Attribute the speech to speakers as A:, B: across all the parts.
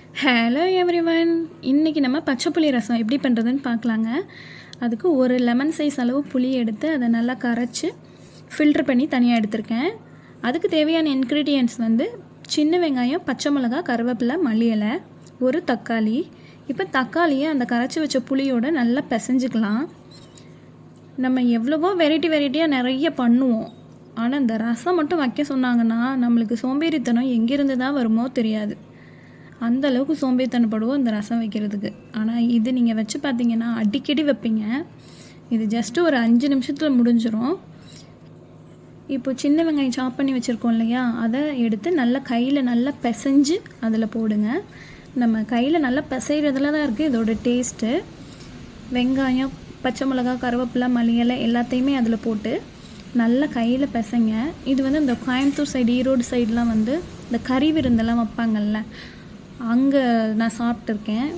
A: Hello everyone இன்றைக்கி நம்ம பச்சை புளி ரசம் எப்படி பண்ணுறதுன்னு பார்க்கலாங்க. அதுக்கு ஒரு லெமன் சைஸ் அளவு புளி எடுத்து அதை நல்லா கரைச்சி ஃபில்ட்ரு பண்ணி தனியாக எடுத்திருக்கேன். அதுக்கு தேவையான இன்க்ரீடியன்ட்ஸ் வந்து சின்ன வெங்காயம் பச்சை மிளகா கருவேப்பிலை மல்லி இலை ஒரு தக்காளி. இப்போ தக்காளியை அந்த கரைச்சி வச்ச புளியோட நல்லா பிசைஞ்சுக்கலாம். நம்ம எவ்வளவோ வெரைட்டி வெரைட்டியாக நிறைய பண்ணுவோம். ஆனால் இந்த ரசம் மட்டும் வைக்க சொன்னாங்கன்னா நம்மளுக்கு சோம்பேறித்தனம் எங்கேருந்து தான் வருமோ தெரியாது. அந்த அளவுக்கு சோம்பேறித்தனப்படுவோம் இந்த ரசம் வைக்கிறதுக்கு. ஆனால் இது நீங்கள் வச்சு பார்த்தீங்கன்னா அடிக்கடி வைப்பீங்க. இது ஜஸ்ட்டு ஒரு அஞ்சு நிமிஷத்தில் முடிஞ்சிடும் இப்போ சின்ன வெங்காயம் சாப் பண்ணி வச்சுருக்கோம் இல்லையா? அதை எடுத்து நல்லா கையில் நல்லா பிசைஞ்சு அதில் போடுங்க. நம்ம கையில் நல்லா பிசைகிறதுல தான் இருக்குது இதோட டேஸ்ட்டு வெங்காயம் பச்சை மிளகா கருவேப்பிலை மல்லி இலை எல்லாத்தையுமே அதில் போட்டு நல்லா கையில் பிசைங்க. இது வந்து இந்த கோயம்புத்தூர் சைடு ஈரோடு சைடெலாம் வந்து இந்த கறி விருந்தெல்லாம் வைப்பாங்கல்ல அங்கே நான் சாப்பிட்ருக்கேன்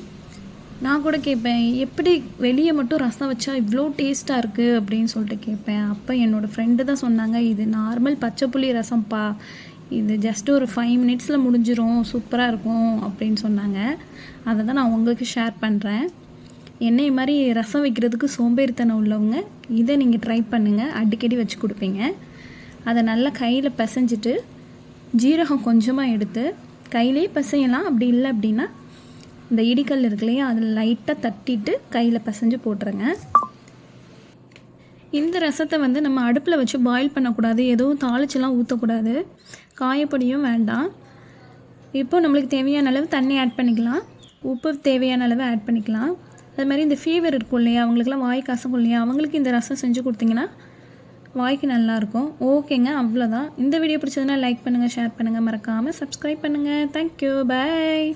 A: நான் கூட கேட்பேன் எப்படி வெளியே மட்டும் ரசம் வச்சா இவ்வளோ டேஸ்ட்டாக இருக்குது அப்படின்னு சொல்லிட்டு கேட்பேன். அப்போ என்னோடய ஃப்ரெண்டு தான் சொன்னாங்க இது நார்மல் பச்சை புளி ரசம்ப்பா இது ஜஸ்ட் ஒரு ஃபைவ் மினிட்ஸில் முடிஞ்சிடும் சூப்பராக இருக்கும் அப்படின்னு சொன்னாங்க. அதை தான் நான் உங்களுக்கு ஷேர் பண்ணுறேன் என்னை மாதிரி ரசம் வைக்கிறதுக்கு சோம்பேறித்தனம் உள்ளவங்க இதை நீங்கள் ட்ரை பண்ணுங்கள் அடிக்கடி வச்சு கொடுப்பீங்க. அதை நல்லா கையில் பிசைஞ்சிட்டு ஜீரகம் கொஞ்சமாக எடுத்து கையிலே பிசையலாம். அப்படி இல்லை அப்படின்னா இந்த இடிக்கல் இருக்கு இல்லையா அதில் லைட்டாக தட்டிட்டு கையில் பிசைஞ்சு போட்டுருங்க. இந்த ரசத்தை வந்து நம்ம அடுப்பில் வச்சு பாயில் பண்ணக்கூடாது. எதுவும் தாளிச்செல்லாம் ஊற்றக்கூடாது காயப்பொடியும் வேண்டாம். இப்போ நம்மளுக்கு தேவையான அளவு தண்ணி ஆட் பண்ணிக்கலாம். உப்பு தேவையான அளவு ஆட் பண்ணிக்கலாம். அது மாதிரி இந்த ஃபீவர் இருக்கும் இல்லையா அவங்களுக்குலாம் வாய் காசும் இல்லையா அவங்களுக்கு இந்த ரசம் செஞ்சு கொடுத்தீங்கன்னா வாய்க்கு நல்லாயிருக்கும். ஓகேங்க அவ்வளோதான். இந்த வீடியோ பிடிச்சதுன்னா லைக் பண்ணுங்கள் ஷேர் பண்ணுங்கள் மறக்காமல் சப்ஸ்கிரைப் பண்ணுங்கள் தேங்க்யூ பாய்